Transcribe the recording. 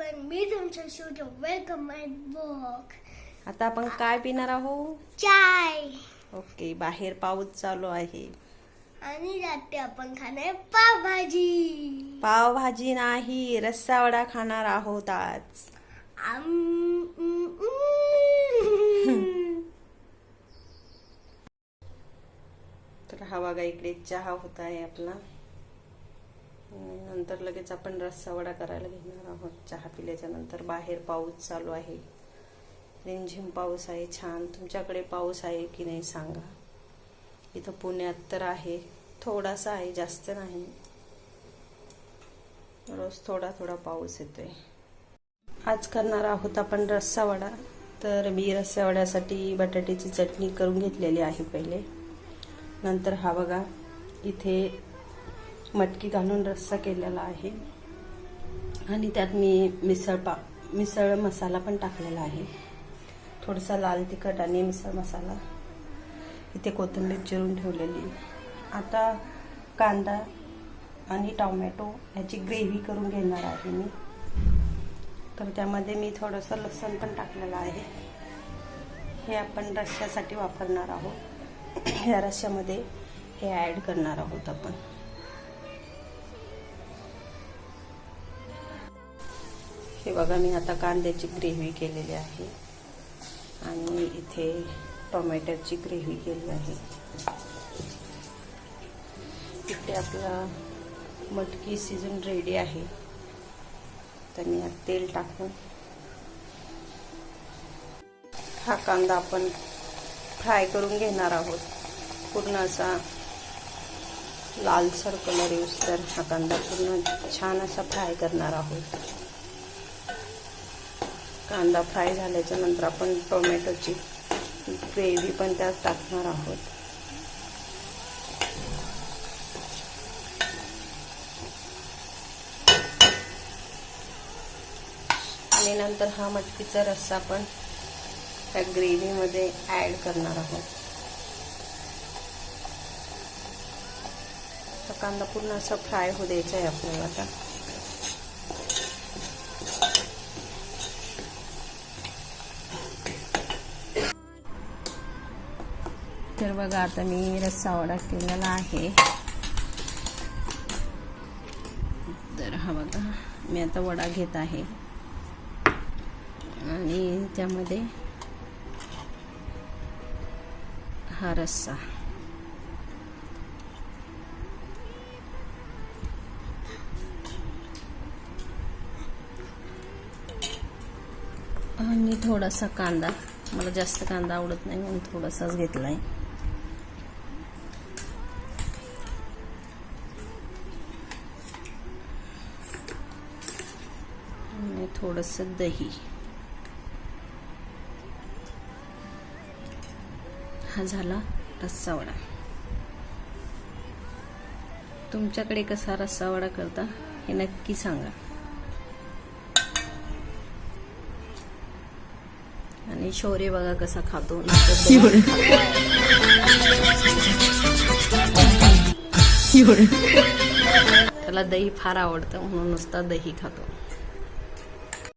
Everyone मी तुमचं shoot welcome माय book आता आपण काय पिणार आहोत? चाय. ओके बाहेर पाऊस चालू आहे. आणि रात्री आपण खाणार पावभाजी. पावभाजी नाही रस्सा वडा खाणार आहोत आज. आम, उम, उम. तर हा बघा इकडे चहा होत आहे आपला. नंतर लगेच आपण रस्सा वडा करायला घेणार आहोत. चहा पिल्याच्या नंतर बाहेर पाऊस चालू आहे. रिमझिम पाऊस आहे. छान. तुमच्याकडे पाऊस आहे की नाही सांगा. इथं पुण्यात तर आहे. थोडासा आहे जास्त नाही. रोज थोडा थोडा पाऊस येतोय. आज करणार आहोत आपण रस्सा वडा. तर मी रस्सा वड्यासाठी बटाट्याची चटणी करून घेतलेली आहे पहिले. नंतर हा बघा इथे मटकी घालून रस्सा केलेला आहे. आणि त्यात मी मिसळ पा मिसळ मसाला पण टाकलेला आहे. थोडासा लाल तिखट आणि मिसळ मसाला. इथे कोथिंबीर चिरून ठेवलेली. आता कांदा आणि टोमॅटो ह्याची ग्रेव्ही करून घेणार आहे मी. तर त्यामध्ये मी थोडंसं लसूण पण टाकलेलं आहे. हे आपण रश्श्यासाठी वापरणार आहोत. ह्या रश्श्यामध्ये हे ॲड करणार आहोत आपण. हे बघा मी आता कांद्याची ग्रेव्ही केलेली आहे. आणि इथे टोमॅटोची ग्रेव्ही केली आहे. इथे आपला मटकी सिजून रेडी आहे. तर मी यात तेल टाकून हा कांदा आपण फ्राय करून घेणार आहोत. पूर्ण असा लालसर कलर यूज तर हा कांदा पूर्ण छान असा फ्राय करणार आहोत. कांदा फ्राय झाल्याच्यानंतर आपण टोमॅटोची ग्रेव्ही पण त्यात टाकणार आहोत. आणि नंतर हा मटकीचा रस्सा आपण त्या ग्रेव्हीमध्ये ॲड करणार आहोत. कांदा पूर्ण असा फ्राय होऊ द्यायचा आहे आपल्याला आता. तर बघा आता मी रस्सा वडा केलेला आहे. तर हा बघा मी आता वडा घेत आहे. आणि त्यामध्ये हा रस्सा. आणि थोडासा कांदा. मला जास्त कांदा आवडत नाही म्हणून थोडासाच घेतला आहे थोडंसं दही. हा झाला रस्सा वडा. तुमच्याकडे कसा रस्सा वडा करता हे नक्की सांगा. आणि शौर्य बघा कसा खातो. नुसतं दही खातो. त्याला दही फार आवडतं म्हणून नुसता दही खातो.